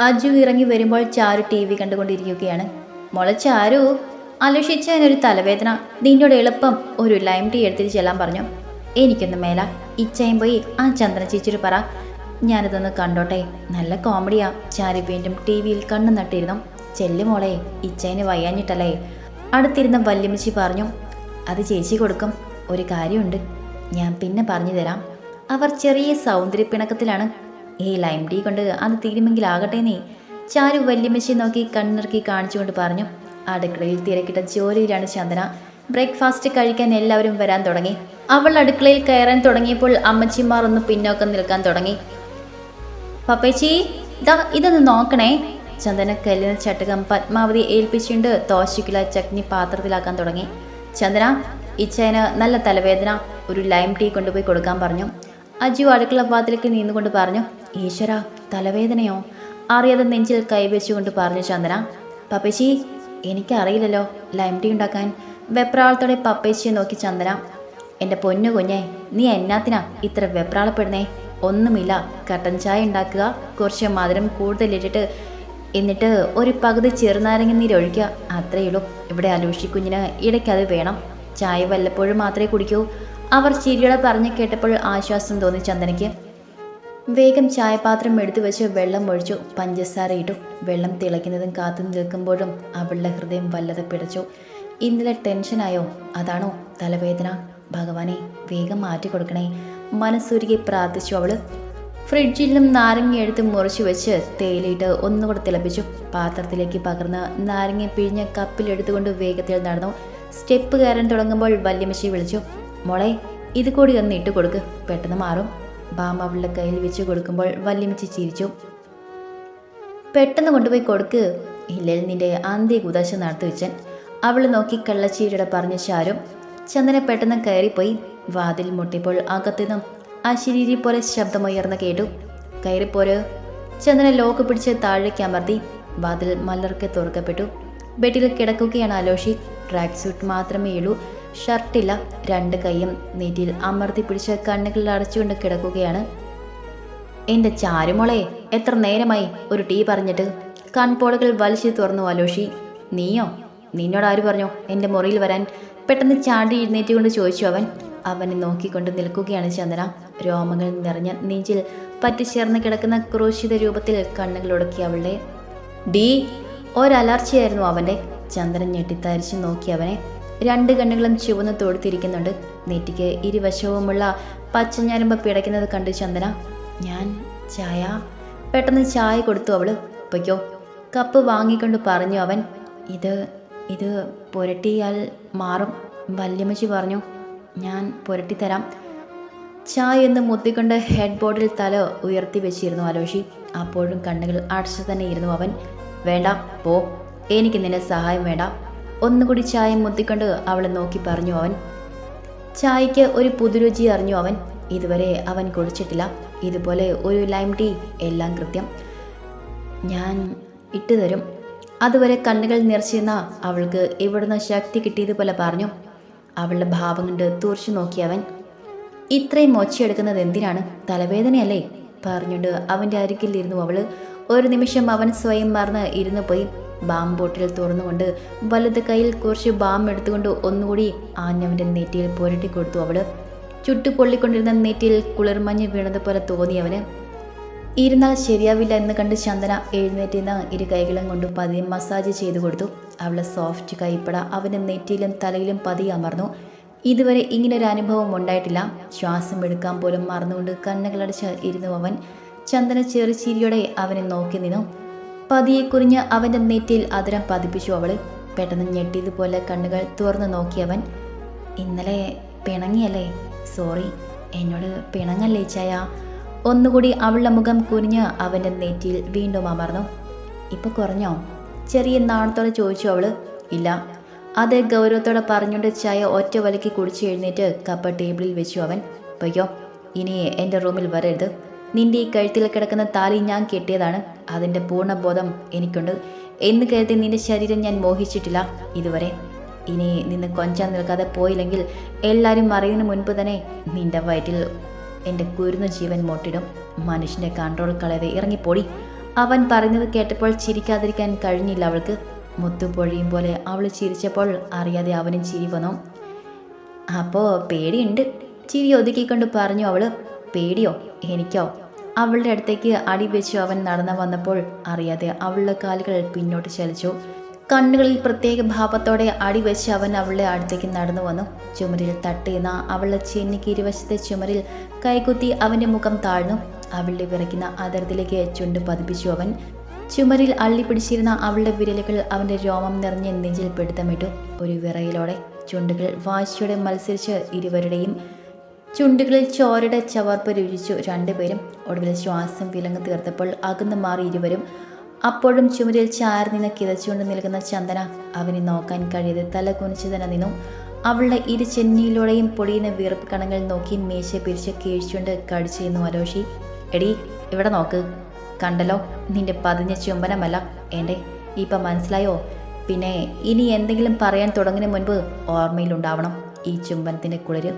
അജു ഇറങ്ങി വരുമ്പോൾ ചാരു T V കണ്ടുകൊണ്ടിരിക്കുകയാണ്. മോളെ ചാരു അലക്ഷിച്ചതിനൊരു തലവേദന നിന്നോട് എളുപ്പം ഒരു ലൈം ടീ എടുത്തിട്ട് ചെല്ലാൻ പറഞ്ഞു. എനിക്കൊന്ന് മേല. ഇച്ചയും പോയി. ആ ചന്ദ്രൻ ചേച്ചിട്ട് പറ. ഞാനിതൊന്ന് കണ്ടോട്ടെ. നല്ല കോമഡിയാ ചാരി വീണ്ടും ടി വിയിൽ കണ്ണു നട്ടിരുന്നു. ചെല്ലു മോളെ. ഇച്ചയിന് വയ്യാഞ്ഞിട്ടല്ലേ. അടുത്തിരുന്ന വല്യമ്മച്ചി പറഞ്ഞു അത് ചേച്ചി കൊടുക്കും. ഒരു കാര്യമുണ്ട്. ഞാൻ പിന്നെ പറഞ്ഞു തരാം. അവർ ചെറിയ സൗന്ദര്യപ്പിണക്കത്തിലാണ് ഈ ലൈം ടീ കൊണ്ട് അത് തീരുമെങ്കിലാകട്ടെ നീ ചാരു വല്യമ്മച്ചി നോക്കി കണ്ണിറക്കി കാണിച്ചുകൊണ്ട് പറഞ്ഞു അടുക്കളയിൽ തിരക്കിട്ട ജോലിയിലാണ് ചന്ദന ബ്രേക്ക്ഫാസ്റ്റ് കഴിക്കാൻ എല്ലാവരും വരാൻ തുടങ്ങി. അവൾ അടുക്കളയിൽ കയറാൻ തുടങ്ങിയപ്പോൾ അമ്മച്ചിമാർ ഒന്ന് പിന്നോക്കം നിൽക്കാൻ തുടങ്ങി. പപ്പേച്ചി ദാ ഇതൊന്ന് നോക്കണേ. ചന്ദന കല്ലിന് ചട്ടകം പത്മാവതി ഏൽപ്പിച്ചുകൊണ്ട് തോശിക്കുള്ള ചട്നി പാത്രത്തിലാക്കാൻ തുടങ്ങി. ചന്ദന ഇച്ചയന് നല്ല തലവേദന. ഒരു ലൈം ടീ കൊണ്ടുപോയി കൊടുക്കാൻ പറഞ്ഞു. അജു അടുക്കള വാതിലേക്ക് നിന്നുകൊണ്ട് പറഞ്ഞു ഈശ്വര തലവേദനയോ? അറിയാതെ നെഞ്ചിൽ കൈവച്ചുകൊണ്ട് പറഞ്ഞു ചന്ദന പപ്പേച്ചി എനിക്കറിയില്ലല്ലോ ലൈം ടീ ഉണ്ടാക്കാൻ. വെപ്രാളത്തോടെ പപ്പേച്ചിയെ നോക്കി ചന്ദന എന്റെ പൊന്നു കുഞ്ഞെ നീ എന്നാത്തിനാ ഇത്ര വെപ്രാളപ്പെടുന്നേ? ഒന്നുമില്ല കട്ടൻ ചായ ഉണ്ടാക്കുക കുറച്ച് മധുരം കൂടുതലിട്ടിട്ട് എന്നിട്ട് ഒരു പകുതി ചെറുനാരങ്ങ നീര് ഒഴിക്കുക അത്രയേ ഉള്ളൂ. ഇവിടെ അലൂഷി കുഞ്ഞിന് ഇടയ്ക്കത് വേണം. ചായ വല്ലപ്പോഴും മാത്രമേ കുടിക്കൂ. അവർ ചിരിയോടെ പറഞ്ഞു കേട്ടപ്പോൾ ആശ്വാസം തോന്നി ചന്ദനയ്ക്ക്. വേഗം ചായപാത്രം എടുത്തു വെച്ച് വെള്ളം ഒഴിച്ചു. പഞ്ചസാര ഇട്ടു. വെള്ളം തിളയ്ക്കുന്നതും കാത്തു നിൽക്കുമ്പോഴും അവളുടെ ഹൃദയം വല്ലതെ പിടച്ചു. ഇന്നലെ ടെൻഷനായോ അതാണോ തലവേദന? ഭഗവാനെ വേഗം മാറ്റി കൊടുക്കണേ. മനസ്സുരുകി പ്രാർത്ഥിച്ചു അവൾ ഫ്രിഡ്ജിൽ നിന്നും നാരങ്ങ എടുത്ത് മുറിച്ചു വെച്ച് തേയിലയിട്ട് ഒന്നുകൂടെ തിളപ്പിച്ചു. പാത്രത്തിലേക്ക് പകർന്ന് നാരങ്ങ പിഴിഞ്ഞ കപ്പിലെടുത്തുകൊണ്ട് വേഗത്തിൽ നടന്നു. സ്റ്റെപ്പ് കയറാൻ തുടങ്ങുമ്പോൾ വല്യമ്മച്ചി വിളിച്ചു. മോളെ ഇത് കൂടി ഒന്ന് ഇട്ട് കൊടുക്ക് പെട്ടെന്ന് മാറും. ബാം അവളുടെ കയ്യിൽ വെച്ച് കൊടുക്കുമ്പോൾ വല്യമ്മച്ചി ചിരിച്ചു. പെട്ടെന്ന് കൊണ്ടുപോയി കൊടുക്ക്. ഇല്ലേൽ നിന്റെ അന്ത്യ കുദാശ നടത്തി വെച്ചൻ. അവൾ നോക്കി കള്ളച്ചീരിയുടെ പറഞ്ഞ ചാരും ചന്ദന പെട്ടെന്ന് കയറിപ്പോയി. വാതിൽ മുട്ടിപ്പോൾ അകത്തുനിന്നും ആ ശരീരി പോലെ ശബ്ദമുയർന്ന് കേട്ടു. കയറിപ്പോര്. ചന്ദന ലോക്ക് പിടിച്ച് താഴേക്ക് അമർത്തി. വാതിൽ മലർക്കെ തുറക്കപ്പെട്ടു. ബെഡിൽ കിടക്കുകയാണ് അലോഷി. ട്രാക്ക് സൂട്ട് മാത്രമേ ഉള്ളൂ. ഷർട്ടില്ല രണ്ട് കൈയും നെറ്റിയിൽ അമർത്തി പിടിച്ച് കണ്ണുകളിൽ അടച്ചുകൊണ്ട് കിടക്കുകയാണ്. എന്റെ ചാരുമോളെ എത്ര നേരമായി ഒരു ടീ പറഞ്ഞിട്ട് കൺപോളകൾ വലിച്ചു തുറന്നു അലോഷി. നീയോ? നിന്നോട് ആര് പറഞ്ഞു എന്റെ മുറിയിൽ വരാൻ? പെട്ടെന്ന് ചാടി എഴുന്നേറ്റുകൊണ്ട് ചോദിച്ചു അവൻ. അവനെ നോക്കിക്കൊണ്ട് നിൽക്കുകയാണ് ചന്ദന. രോമങ്ങൾ നിറഞ്ഞ നെഞ്ചിൽ പറ്റിച്ചേർന്ന് കിടക്കുന്ന ക്രൂശിത രൂപത്തിൽ കണ്ണുകൾ ഉടക്കി അവളുടെ. ഡീ ഒരലർച്ചയായിരുന്നു അവന്റെ ചന്ദ്രൻ ഞെട്ടിത്തരിച്ചു നോക്കി അവനെ. രണ്ട് കണ്ണുകളും ചുവന്ന് തൊടുത്തിരിക്കുന്നുണ്ട്. നെറ്റിക്ക് ഇരുവശവുമുള്ള പച്ചഞ്ഞരമ്പ് പിടയ്ക്കുന്നത് കണ്ട് ചന്ദന ഞാൻ ചായ. പെട്ടെന്ന് ചായ കൊടുത്തു അവൾ. പൊയ്ക്കോ. കപ്പ് വാങ്ങിക്കൊണ്ട് പറഞ്ഞു അവൻ. ഇത് ഇത് പുരട്ടിയാൽ മാറും വല്യമ്മച്ചി പറഞ്ഞു. ഞാൻ പുരട്ടിത്തരാം ചായ എന്ന് മുത്തിക്കൊണ്ട് ഹെഡ് ബോർഡിൽ തല ഉയർത്തി വെച്ചിരുന്നു അലോഷി. അപ്പോഴും കണ്ണുകൾ അടച്ചു തന്നെ ഇരുന്നു അവൻ. വേണ്ട പോ. എനിക്ക് നിന്റെ സഹായം വേണ്ട. ഒന്നുകൂടി ചായ മുത്തിക്കൊണ്ട് അവളെ നോക്കി പറഞ്ഞു അവൻ. ചായയ്ക്ക് ഒരു പുതുരുചി അറിഞ്ഞു അവൻ. ഇതുവരെ അവൻ കുടിച്ചിട്ടില്ല. ഇതുപോലെ ഒരു ലൈം ടീ എല്ലാം കൃത്യം. ഞാൻ ഇട്ടുതരും അതുവരെ കണ്ണുകൾ നിറച്ചിരുന്ന അവൾക്ക് ഇവിടുന്ന് ശക്തി കിട്ടിയതുപോലെ പറഞ്ഞു. അവളുടെ ഭാവം കണ്ട് തൂർച്ചു നോക്കിയവൻ ഇത്രയും മൊച്ചയെടുക്കുന്നത് എന്തിനാണ്? തലവേദനയല്ലേ? പറഞ്ഞുകൊണ്ട് അവന്റെ അരികിലിരുന്നു. അവൾ ഒരു നിമിഷം അവൻ സ്വയം മറന്ന് ഇരുന്നു പോയി. ബാം ബോട്ടിൽ തുറന്നുകൊണ്ട് വലത് കയ്യിൽ കുറച്ച് ബാം എടുത്തുകൊണ്ട് ഒന്നുകൂടി ആഞ്ഞവന്റെ നെറ്റിയിൽ പുരട്ടി കൊടുത്തു. അവൾ ചുട്ടു പൊള്ളിക്കൊണ്ടിരുന്ന നെറ്റിയിൽ കുളിർമഞ്ഞ് വീണതുപോലെ തോന്നി അവന്. ഇരുന്നാൽ ശരിയാവില്ല എന്ന് കണ്ട് ചന്ദന എഴുന്നേറ്റിന്ന് ഇരു കൈകളും കൊണ്ട് പതിയെ മസാജ് ചെയ്തു കൊടുത്തു. അവളെ സോഫ്റ്റ് കൈപ്പട അവന്റെ നെറ്റിയിലും തലയിലും പതിയെ അമർന്നു. ഇതുവരെ ഇങ്ങനൊരു അനുഭവം ഉണ്ടായിട്ടില്ല. ശ്വാസം എടുക്കാൻ പോലും മറന്നുകൊണ്ട് കണ്ണുകളടച്ച് ഇരുന്നു അവൻ. ചന്ദന ചെറുചിരിയോടെ അവനെ നോക്കി നിന്നു. പതിയെ കുറിഞ്ഞ് അവന്റെ നെറ്റിയിൽ അതിരം പതിപ്പിച്ചു അവൾ പെട്ടെന്ന് ഞെട്ടിയതുപോലെ കണ്ണുകൾ തുറന്നു നോക്കിയവൻ ഇന്നലെ പിണങ്ങിയല്ലേ? സോറി. എന്നോട് പിണങ്ങല്ലേ ചായ? ഒന്നുകൂടി അവളുടെ മുഖം കുനിഞ്ഞ് അവന്റെ നെറ്റിയിൽ വീണ്ടും അമർന്നു. ഇപ്പൊ കുറഞ്ഞോ? ചെറിയ നാണത്തോടെ ചോദിച്ചു അവൾ ഇല്ല. അതേ ഗൗരവത്തോടെ പറഞ്ഞുകൊണ്ട് ചായ ഒറ്റ വലക്കി കുടിച്ച് എഴുന്നേറ്റ് കപ്പ ടേബിളിൽ വെച്ചു അവൻ. പയ്യോ ഇനി എന്റെ റൂമിൽ വരരുത്. നിന്റെ ഈ കഴുത്തിൽ കിടക്കുന്ന താലി ഞാൻ കെട്ടിയതാണ്. അതിന്റെ പൂർണബോധം എനിക്കുണ്ട്. എന്ന് കരുതി നിന്റെ ശരീരം ഞാൻ മോഹിച്ചിട്ടില്ല ഇതുവരെ. ഇനി നിന്ന് കൊഞ്ചാൻ നിൽക്കാതെ പോയില്ലെങ്കിൽ എല്ലാവരും അറിയുന്നതിന് മുൻപ് തന്നെ നിന്റെ വയറ്റിൽ എന്റെ കുരുന്ന ജീവൻ മോട്ടിടും. മനുഷ്യന്റെ കൺട്രോൾ കളയാതെ ഇറങ്ങിപ്പോടി. അവൻ പറഞ്ഞത് കേട്ടപ്പോൾ ചിരിക്കാതിരിക്കാൻ കഴിഞ്ഞില്ല അവൾക്ക്. മുത്തു പൊഴിയും പോലെ അവൾ ചിരിച്ചപ്പോൾ അറിയാതെ അവനും ചിരി വന്നു. അപ്പോൾ പേടിയുണ്ട്. ചിരി ഒതുക്കിക്കൊണ്ട് പറഞ്ഞു അവൾ പേടിയോ? എനിക്കോ? അവളുടെ അടുത്തേക്ക് അടി വെച്ചു അവൻ നടന്നു വന്നപ്പോൾ അറിയാതെ അവളുടെ കാലുകൾ പിന്നോട്ട് ചലിച്ചു. കണ്ണുകളിൽ പ്രത്യേക ഭാവത്തോടെ അടി വെച്ച് അവൻ അവളുടെ അടുത്തേക്ക് നടന്നു വന്നു. ചുമരിൽ തട്ടിയുന്ന അവളുടെ ചെന്നിക്ക് ഇരുവശത്തെ ചുമരിൽ കൈകുത്തി അവന്റെ മുഖം താഴ്ന്നു. അവളുടെ വിറയ്ക്കുന്ന അതിർത്തിലേക്ക് ചുണ്ട് പതിപ്പിച്ചു അവൻ. ചുമരിൽ അള്ളിപ്പിടിച്ചിരുന്ന അവളുടെ വിരലുകൾ അവന്റെ രോമം നിറഞ്ഞ് നെഞ്ചിൽ പിടുത്തമിട്ടു ഒരു വിറയിലോടെ ചുണ്ടുകൾ വാശിയോടെ മത്സരിച്ച് ഇരുവരുടെയും ചുണ്ടുകളിൽ ചോരയുടെ ചവർപ്പ് രുചിച്ചു രണ്ടുപേരും ഒടുവിൽ ശ്വാസം വിലങ്ങ് തീർത്തപ്പോൾ അകന്നു മാറി ഇരുവരും. അപ്പോഴും ചുമരിൽ ചാരി നിന്ന് കിതച്ചുകൊണ്ട് നിൽക്കുന്ന ചന്ദന അവനെ നോക്കാൻ കഴിയാതെ തല കുനിച്ചു തന്നെ നിന്നു അവളുടെ ഇരു ചെന്നിയിലൂടെയും പൊടിയുന്ന വീർപ്പ് കണങ്ങൾ നോക്കി മേശ പിരിച്ച് കീഴ്ച്ചുകൊണ്ട് കടിച്ചിരുന്നു അരോഷി. എടി ഇവിടെ നോക്ക്. കണ്ടല്ലോ നിന്റെ പതിഞ്ഞ ചുംബനമല്ല. എന്റെ ഇപ്പം മനസ്സിലായോ? പിന്നെ ഇനി എന്തെങ്കിലും പറയാൻ തുടങ്ങുന്നതിന് മുൻപ് ഓർമ്മയിലുണ്ടാവണം ഈ ചുംബനത്തിന്റെ കുളിര്.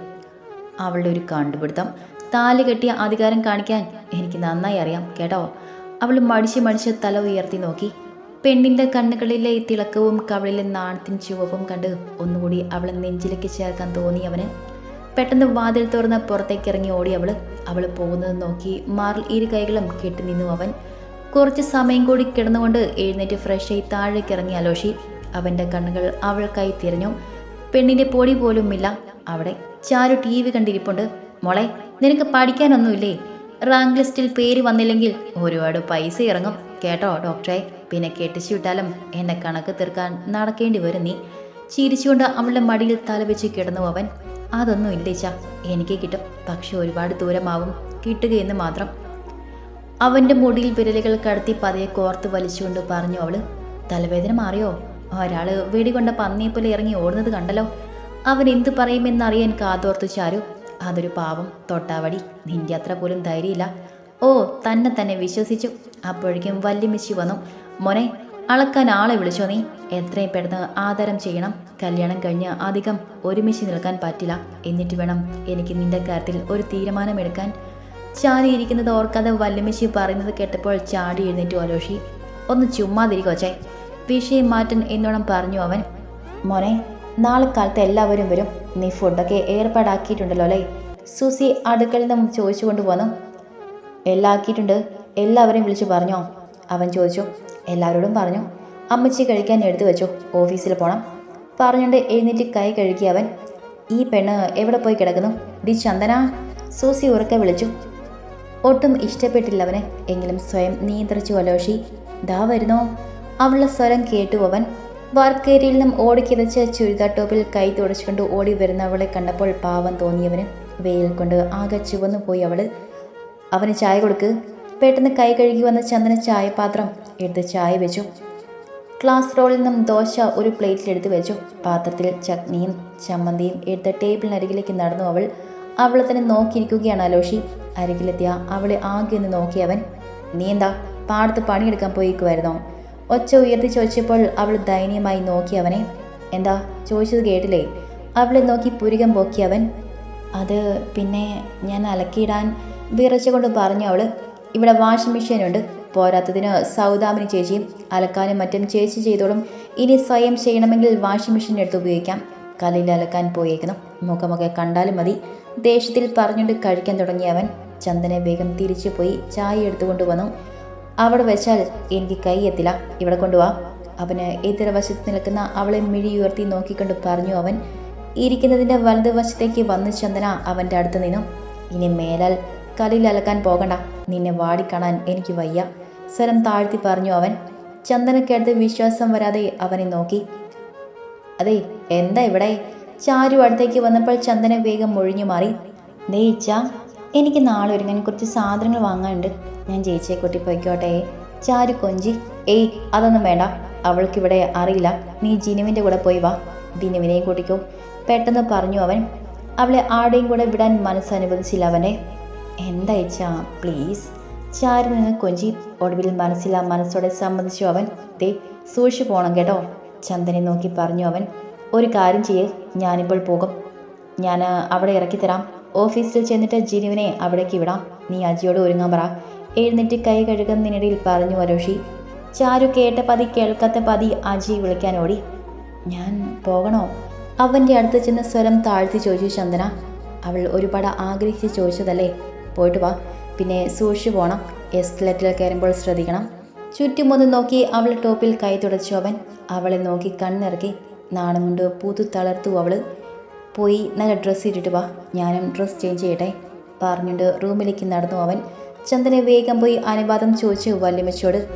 അവളുടെ ഒരു കണ്ടുപിടുത്തം. താലി കെട്ടിയ അധികാരം കാണിക്കാൻ എനിക്ക് നന്നായി അറിയാം കേട്ടോ? അവൾ മടിച്ച് മടിച്ച് തല ഉയർത്തി നോക്കി. പെണ്ണിന്റെ കണ്ണുകളിലെ തിളക്കവും കവളിലെ നാണത്തിൻ ചുവപ്പും കണ്ട് ഒന്നുകൂടി അവളെ നെഞ്ചിലേക്ക് ചേർക്കാൻ തോന്നി അവന് പെട്ടെന്ന് വാതിൽ തുറന്ന് പുറത്തേക്ക് ഇറങ്ങി ഓടി അവൾ അവൾ പോകുന്നത് നോക്കി മാറിൽ ഇരു കൈകളും കെട്ടി നിന്നു അവൻ. കുറച്ച് സമയം കൂടി കിടന്നുകൊണ്ട് എഴുന്നേറ്റ് ഫ്രഷായി താഴേക്ക് ഇറങ്ങി അലോഷി. അവന്റെ കണ്ണുകൾ അവൾക്കായി തിരഞ്ഞു. പെണ്ണിന്റെ പൊടി പോലും ഇല്ല. അവിടെ ചാരു ടി വി കണ്ടിരിപ്പുണ്ട്. മോളെ നിനക്ക് പഠിക്കാനൊന്നുമില്ലേ? റാങ്ക് ലിസ്റ്റിൽ പേര് വന്നില്ലെങ്കിൽ ഒരുപാട് പൈസ ഇറങ്ങും. കേട്ടോ ഡോക്ടറെ? പിന്നെ കെട്ടിച്ചു വിട്ടാലും എന്നെ കണക്ക് തീർക്കാൻ നടക്കേണ്ടി വരും നീ. ചിരിച്ചുകൊണ്ട് അവളുടെ മടിയിൽ തലവെച്ച് കിടന്നു അവൻ. അതൊന്നും ഇല്ലേച്ച എനിക്ക് കിട്ടും. പക്ഷെ ഒരുപാട് ദൂരമാവും. കിട്ടുകയെന്ന് മാത്രം. അവന്റെ മുടിയിൽ വിരലുകൾ കടത്തി പതിയെ കോർത്ത് വലിച്ചുകൊണ്ട് പറഞ്ഞു അവൾ തലവേദന മാറിയോ? ഒരാൾ വെടികൊണ്ട പന്നിയെ പോലെ ഇറങ്ങി ഓടുന്നത് കണ്ടല്ലോ. അവൻ എന്തു പറയുമെന്നറിയാൻ കാതോർത്തു ചാരു. അതൊരു പാവം തൊട്ടാവടി. നിന്റെ അത്ര പോലും ധൈര്യമില്ല. ഓ തന്നെ തന്നെ വിശ്വസിച്ചു. അപ്പോഴേക്കും വല്യമിച്ചി വന്നു. മോനെ അളക്കാൻ ആളെ വിളിച്ചോ നീ? എത്രയും പെട്ടെന്ന് ആദരം ചെയ്യണം. കല്യാണം കഴിഞ്ഞ് അധികം ഒരുമിച്ച് നിൽക്കാൻ പറ്റില്ല. എന്നിട്ട് വേണം എനിക്ക് നിന്റെ കാര്യത്തിൽ ഒരു തീരുമാനമെടുക്കാൻ. ചാരിയിരിക്കുന്നത് ഓർക്കാതെ വല്യമിച്ചി പറയുന്നത് കേട്ടപ്പോൾ ചാടി എഴുന്നേറ്റ് ഓലോഷി ഒന്ന് ചുമ്മാതിരിക്കോച്ചേ വിഷയം മാറ്റൻ എന്നോണം പറഞ്ഞു അവൻ. മോനെ നാളെ കാലത്ത് എല്ലാവരും വരും. നീ ഫുഡൊക്കെ ഏർപ്പാടാക്കിയിട്ടുണ്ടല്ലോ അല്ലേ? സുസി അടുക്കളയിൽ നിന്നും ചോദിച്ചു കൊണ്ടുപോകുന്നു എല്ലാം ആക്കിയിട്ടുണ്ട്. എല്ലാവരെയും വിളിച്ചു പറഞ്ഞോ? അവൻ ചോദിച്ചു. എല്ലാവരോടും പറഞ്ഞു അമ്മച്ചി കഴിക്കാൻ എടുത്തു വെച്ചോ ഓഫീസിൽ പോണം. പറഞ്ഞുകൊണ്ട് എഴുന്നേറ്റ് കൈ കഴുകി അവൻ ഈ പെണ്ണ് എവിടെ പോയി കിടക്കുന്നു? ഡി ചന്ദന? സൂസി ഉറക്കെ വിളിച്ചു. ഒട്ടും ഇഷ്ടപ്പെട്ടില്ല അവന് എങ്കിലും സ്വയം നിയന്ത്രിച്ചു അലോഷി. ദാ വരുന്നോ? അവളുടെ സ്വരം കേട്ടു അവൻ. വർക്ക് ഏരിയയിൽ നിന്നും ഓടിക്കിതച്ച് ചുരിദാർ ടോപ്പിൽ കൈ തുടച്ചുകൊണ്ട് ഓടി വരുന്നവളെ കണ്ടപ്പോൾ പാവം തോന്നിയവന് വെയിൽ കൊണ്ട് ആകെ ചുവന്നു പോയി അവൾ അവന് ചായ കൊടുക്ക്. പെട്ടെന്ന് കൈ കഴുകി വന്ന ചന്ദന ചായപാത്രം എടുത്ത് ചായ വെച്ചു. ക്ലാസ് റോളിൽ നിന്നും ദോശ ഒരു പ്ലേറ്റിൽ എടുത്ത് വെച്ചു. പാത്രത്തിൽ ചട്നിയും ചമ്മന്തിയും എടുത്ത ടേബിളിനരികിലേക്ക് നടന്നു അവൾ. അവളെ തന്നെ നോക്കിയിരിക്കുകയാണ് അലോഷി. അരികിലെത്തിയ അവളെ ആകെ ഒന്ന് നോക്കിയവൻ നീ എന്താ പാടത്ത് പണിയെടുക്കാൻ പോയിക്കുമായിരുന്നോ ഒച്ച ഉയർത്തി ചോദിച്ചപ്പോൾ അവൾ ദയനീയമായി നോക്കി അവനെ എന്താ? ചോദിച്ചത് കേട്ടില്ലേ? അവളെ നോക്കി പുരികം പൊക്കി അവൻ അത് പിന്നെ ഞാൻ അലക്കിയിടാൻ വിറച്ചുകൊണ്ട് പറഞ്ഞു അവൾ. ഇവിടെ വാഷിംഗ് മെഷീൻ ഉണ്ട് പോരാത്തതിന് സൗദാമിനി ചേച്ചിയും അലക്കാനും മറ്റും ചേച്ചി ചെയ്തോളും. ഇനി സ്വയം ചെയ്യണമെങ്കിൽ വാഷിംഗ് മെഷീൻ എടുത്ത് ഉപയോഗിക്കാം. കല്ലിൽ അലക്കാൻ പോയേക്കണം മുഖമൊക്കെ കണ്ടാലും മതി. ദേഷ്യത്തിൽ പറഞ്ഞുകൊണ്ട് കഴിക്കാൻ തുടങ്ങിയ അവൻ ചന്ദനെ വേഗം തിരിച്ചു പോയി ചായ എടുത്തുകൊണ്ട് വന്നു അവിടെ വെച്ചാൽ എനിക്ക് കൈ എത്തില്ല. ഇവിടെ കൊണ്ടുവാ. അവന് എതിർവശത്ത് നിൽക്കുന്ന അവളെ മിഴി ഉയർത്തി നോക്കിക്കൊണ്ട് പറഞ്ഞു അവൻ ഇരിക്കുന്നതിന്റെ വലതുവശത്തേക്ക് വന്ന് ചന്ദന അവന്റെ അടുത്ത് നിന്നു. ഇനി മേലാൽ കലിൽ അലക്കാൻ പോകണ്ട. നിന്നെ വാടിക്കാണാൻ എനിക്ക് വയ്യ. സ്വരം താഴ്ത്തി പറഞ്ഞു അവൻ. ചന്ദനക്കടുത്ത് വിശ്വാസം വരാതെ അവനെ നോക്കി. അതെ എന്താ ഇവിടെ? ചാരു അടുത്തേക്ക് വന്നപ്പോൾ ചന്ദന വേഗം ഒഴിഞ്ഞു മാറി. ദയിച്ച എനിക്ക് നാളെ ഒരുങ്ങാൻ കുറച്ച് സാധനങ്ങൾ വാങ്ങാനുണ്ട്. ഞാൻ ചേച്ചിയെ കൂട്ടി പോയിക്കോട്ടെ ചാരു കൊഞ്ചി. ഏയ് അതൊന്നും വേണ്ട. അവൾക്കിവിടെ അറിയില്ല. നീ ജിനുവിന്റെ കൂടെ പോയി വാ. ബിനുവിനെയും കൂട്ടിക്കോ. പെട്ടെന്ന് പറഞ്ഞു അവൻ. അവളെ ആടെയും കൂടെ വിടാൻ മനസ്സനുവദിച്ചില്ല അവനെ. എന്താ ഇച്ചാ പ്ലീസ്? ചാരി നിന്ന് കൊഞ്ചി ഒടുവിൽ മനസ്സില്ല മനസ്സോടെ സമ്മതിച്ചു അവൻ. തേ സൂക്ഷിച്ചു പോണം കേട്ടോ. ചന്ദനെ നോക്കി പറഞ്ഞു അവൻ. ഒരു കാര്യം ചെയ്യ് ഞാനിപ്പോൾ പോകും. ഞാൻ അവിടെ ഇറക്കി തരാം. ഓഫീസിൽ ചെന്നിട്ട് ജിനുവിനെ അവിടേക്ക് വിടാം. നീ അജിയോട് ഒരുങ്ങാൻ പറ. എഴുന്നേറ്റ് കൈ കഴുകുന്നതിനിടയിൽ പറഞ്ഞു വരോഷി ചാരു കേട്ട പതി കേൾക്കാത്ത പതി അജി വിളിക്കാൻ ഓടി. ഞാൻ പോകണോ? അവന്റെ അടുത്ത് ചെന്ന് സ്വരം താഴ്ത്തി ചോദിച്ചു ചന്ദന. അവൾ ഒരുപാട് ആഗ്രഹിച്ച് ചോദിച്ചതല്ലേ? പോയിട്ട് വാ. പിന്നെ സൂക്ഷിച്ചു പോകണം എസ്കലേറ്ററിൽ കയറുമ്പോൾ ശ്രദ്ധിക്കണം. ചുറ്റുമൊന്ന് നോക്കി അവൾ ടോപ്പിൽ കൈ തുടച്ചു അവൻ. അവളെ നോക്കി കണ്ണിറക്കി. നാണം കൊണ്ട് പൂത്തു തളർത്തു അവൾ പോയി നല്ല ഡ്രസ്സ് ഇട്ടിട്ട് വാ. ഞാനും ഡ്രസ്സ് ചേഞ്ച് ചെയ്യട്ടെ. പറഞ്ഞുകൊണ്ട് റൂമിലേക്ക് നടന്നു അവൻ. ചന്ദനെ വേഗം പോയി അനുവാദം ചോദിച്ചു വല്യമ്മച്ചോട്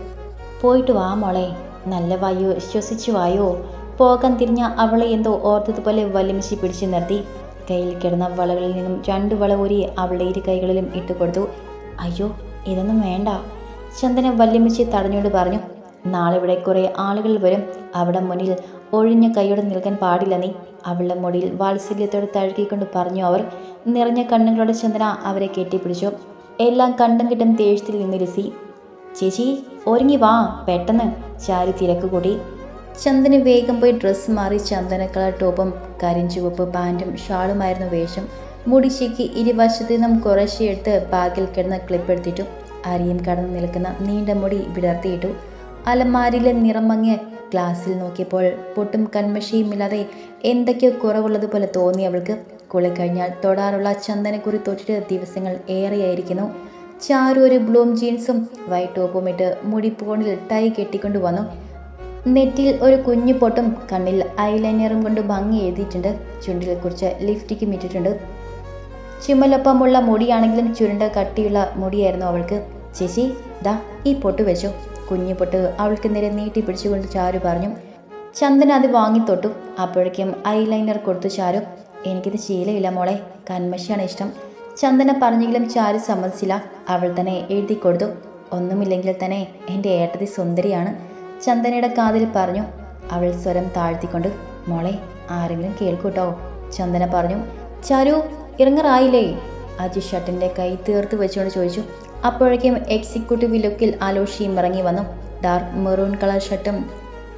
പോയിട്ട് വാ മോളെ. നല്ല വായു ശ്വസിച്ചു വായോ. പോകാൻ തിരിഞ്ഞ അവളെ എന്തോ ഓർത്തതുപോലെ വല്യമ്മച്ചി പിടിച്ചു നിർത്തി. കയ്യിൽ കിടന്ന വളകളിൽ നിന്നും രണ്ട് വള ഊരി അവളുടെ ഇരു കൈകളിലും ഇട്ട് കൊടുത്തു. അയ്യോ ഇതൊന്നും വേണ്ട ചന്ദന വല്യമ്മച്ചി തടഞ്ഞുകൊണ്ട് പറഞ്ഞു. നാളെ ഇവിടെ കുറേ ആളുകൾ വരും. അവിടെ മുന്നിൽ ഒഴിഞ്ഞ കൈയോടെ നിൽക്കാൻ പാടില്ല നീ അവളുടെ മുടിയിൽ വാത്സല്യത്തോടെ തഴുകിക്കൊണ്ട് പറഞ്ഞു അവർ. നിറഞ്ഞ കണ്ണുകളോടെ ചന്ദന അവരെ കെട്ടിപ്പിടിച്ചു. എല്ലാം കണ്ടും കിട്ടും തേഴ്ത്തിൽ നിന്ന് രസി ചേച്ചി ഒരുങ്ങി വാ പെട്ടെന്ന് ചാരി തിരക്ക് കൂടി ചന്ദന് വേഗം പോയി ഡ്രസ്സ് മാറി ചന്ദന കളർ ടോപ്പും കരിഞ്ചുവപ്പ് പാന്റും ഷാളുമായിരുന്നു വേഷം. മുടിശയ്ക്ക് ഇരുവശത്തു നിന്നും കുറേശ്ശെ ബാഗിൽ കിടന്ന് ക്ലിപ്പ് എടുത്തിട്ടു. അരിയും കടന്നു നിൽക്കുന്ന നീണ്ട മുടി വിടർത്തിയിട്ടു. അലമാരിയിലെ നിറം മങ്ങിയ ഗ്ലാസ്സിൽ നോക്കിയപ്പോൾ പൊട്ടും കൺമഷിയുമില്ലാതെ എന്തൊക്കെയോ കുറവുള്ളതുപോലെ തോന്നി അവൾക്ക്. കുളി കഴിഞ്ഞാൽ തൊടാറുള്ള ചന്ദനക്കുറി തൊട്ടിട്ട് ദിവസങ്ങൾ ഏറെയായിരിക്കുന്നു. ചാരു ഒരു ബ്ലൂം ജീൻസും വൈറ്റ് ടോപ്പും ഇട്ട് മുടി പോണിൽ ടൈ കെട്ടിക്കൊണ്ടു വന്നു. നെറ്റിൽ ഒരു കുഞ്ഞു പൊട്ടും കണ്ണിൽ ഐലൈനറും കൊണ്ട് ഭംഗി എഴുതിയിട്ടുണ്ട്. ചുണ്ടിൽ കുറിച്ച് ലിഫ്റ്റിക്കും ഇട്ടിട്ടുണ്ട്. ചുമലൊപ്പമുള്ള മുടിയാണെങ്കിലും ചുരുണ്ട കട്ടിയുള്ള മുടിയായിരുന്നു അവൾക്ക്. ചേച്ചി ദാ ഈ പൊട്ട് വെച്ചു. കുഞ്ഞു പൊട്ട് അവൾക്ക് നേരെ നീട്ടി പിടിച്ചുകൊണ്ട് ചാരു പറഞ്ഞു. ചന്ദന അത് വാങ്ങി തൊട്ടു അപ്പോഴേക്കും ഐലൈനർ കൊടുത്തു ചാരു. എനിക്കിത് ശീലമില്ല മോളെ. കന്മഷിയാണ് ഇഷ്ടം. ചന്ദന പറഞ്ഞെങ്കിലും ചാരു സമ്മതിച്ചില്ല. അവൾ തന്നെ എഴുതി കൊടുത്തു ഒന്നുമില്ലെങ്കിൽ തന്നെ എന്റെ ഏട്ടതി സുന്ദരിയാണ്. ചന്ദനയുടെ കാതിൽ പറഞ്ഞു അവൾ സ്വരം താഴ്ത്തിക്കൊണ്ട് മോളെ ആരെങ്കിലും കേൾക്കൂട്ടോ? ചന്ദന പറഞ്ഞു ചാരു ഇറങ്ങറായില്ലേ? അജി ഷട്ടിന്റെ കൈ തീർത്ത് വെച്ചുകൊണ്ട് ചോദിച്ചു. അപ്പോഴേക്കും എക്സിക്യൂട്ടീവ് ലുക്കിൽ ആലോഷിയും ഇറങ്ങി വന്നു. ഡാർക്ക് മെറൂൺ കളർ ഷർട്ടും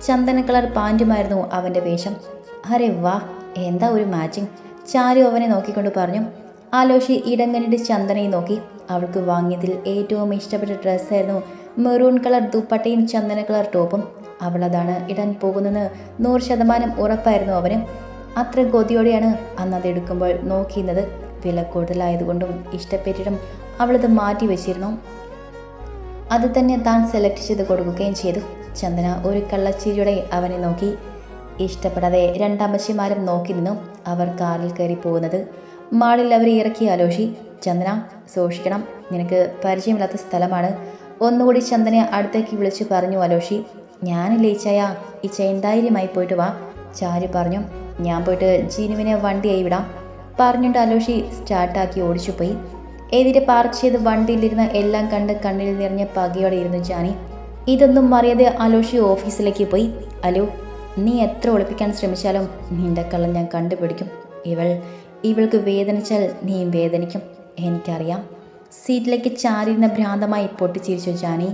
ചന്ദന കളർ പാന്റുമായിരുന്നു അവന്റെ വേഷം. അരെ വാ എന്താ ഒരു മാച്ചിങ്? ചാരു അവനെ നോക്കിക്കൊണ്ട് പറഞ്ഞു. ആലോഷി ഇടങ്ങനിട്ട് ചന്ദനയെ നോക്കി. അവൾക്ക് വാങ്ങിയതിൽ ഏറ്റവും ഇഷ്ടപ്പെട്ട ഡ്രസ്സായിരുന്നു മെറൂൺ കളർ ദുപ്പട്ടയും ചന്ദന കളർ ടോപ്പും. അവളതാണ് ഇടാൻ പോകുന്നെന്ന് നൂറ് ശതമാനം ഉറപ്പായിരുന്നു അവന്. അത്ര കൊതിയോടെയാണ് അന്ന് അത് എടുക്കുമ്പോൾ നോക്കിയിരുന്നത്. വില കൂടുതലായതുകൊണ്ടും ഇഷ്ടപ്പെട്ടിട്ടും അവളത് മാറ്റി വെച്ചിരുന്നു. അത് തന്നെ താൻ സെലക്ട് ചെയ്ത് കൊടുക്കുകയും ചെയ്തു. ചന്ദന ഒരു കള്ളച്ചിരിയോടെ അവനെ നോക്കി. ഇഷ്ടപ്പെടാതെ രണ്ടമ്മച്ചിമാരും നോക്കി നിന്നു. അവർ കാറിൽ കയറി പോകുന്നത്. മാളിൽ അവരെ ഇറക്കി ആലോഷി ചന്ദന സൂക്ഷിക്കണം. നിനക്ക് പരിചയമില്ലാത്ത സ്ഥലമാണ്. ഒന്നുകൂടി ചന്ദനെ അടുത്തേക്ക് വിളിച്ചു പറഞ്ഞു അലോഷി ഞാനില്ല ഇച്ചയ ഈ ധൈര്യമായി പോയിട്ട് വാ. ചാരു പറഞ്ഞു ഞാൻ പോയിട്ട് ജീനുവിനെ വണ്ടിയായി വിടാം. പറഞ്ഞുകൊണ്ട് അലോഷി സ്റ്റാർട്ടാക്കി ഓടിച്ചു പോയി എതിരെ പാർക്ക് ചെയ്ത് വണ്ടിയിലിരുന്ന എല്ലാം കണ്ട് കണ്ണിൽ നിറഞ്ഞ പകയോടെ ഇരുന്നു ജാനി ഇതൊന്നും അറിയാതെ അലോഷി ഓഫീസിലേക്ക് പോയി. അലോ നീ എത്ര ഒളിപ്പിക്കാൻ ശ്രമിച്ചാലും നിന്റെ കള്ളം ഞാൻ കണ്ടുപിടിക്കും. ഇവൾ ഇവൾക്ക് വേദനിച്ചാൽ നീയും വേദനിക്കും. എനിക്കറിയാം. സീറ്റിലേക്ക് ചാരിയിരുന്ന ഭ്രാന്തമായി പൊട്ടിച്ചിരിച്ചു ജാനി.